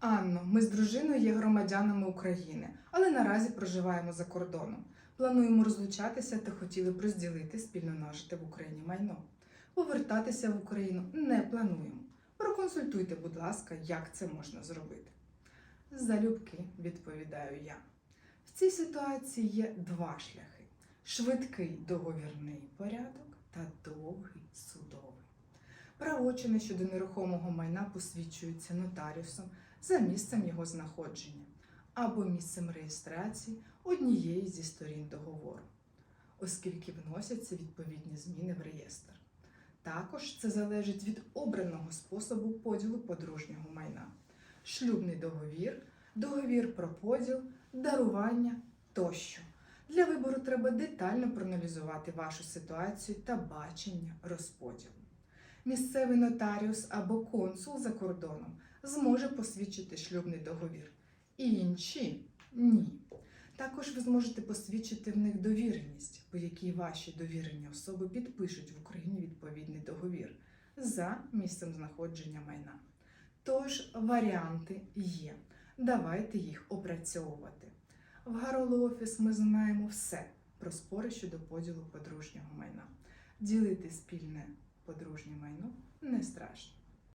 Анно, ми з дружиною є громадянами України, але наразі проживаємо за кордоном. Плануємо розлучатися та хотіли б розділити спільно нажите в Україні майно. Повертатися в Україну не плануємо. Проконсультуйте, будь ласка, як це можна зробити. Залюбки, відповідаю я. В цій ситуації є два шляхи: швидкий договірний порядок та довгий судовий. Правочини щодо нерухомого майна посвідчуються нотаріусом за місцем його знаходження або місцем реєстрації однієї зі сторін договору, оскільки вносяться відповідні зміни в реєстр. Також це залежить від обраного способу поділу подружнього майна: шлюбний договір, договір про поділ, дарування тощо. Для вибору треба детально проаналізувати вашу ситуацію та бачення розподілу. Місцевий нотаріус або консул за кордоном зможе посвідчити шлюбний договір. Інші ні. Також ви зможете посвідчити в них довіреність, по якій ваші довірені особи підпишуть в Україні відповідний договір за місцем знаходження майна. Тож варіанти є. Давайте їх опрацьовувати. В Гаролу Офіс ми знаємо все про спори щодо поділу подружнього майна. Ділити спільне подружнє майно не страшно.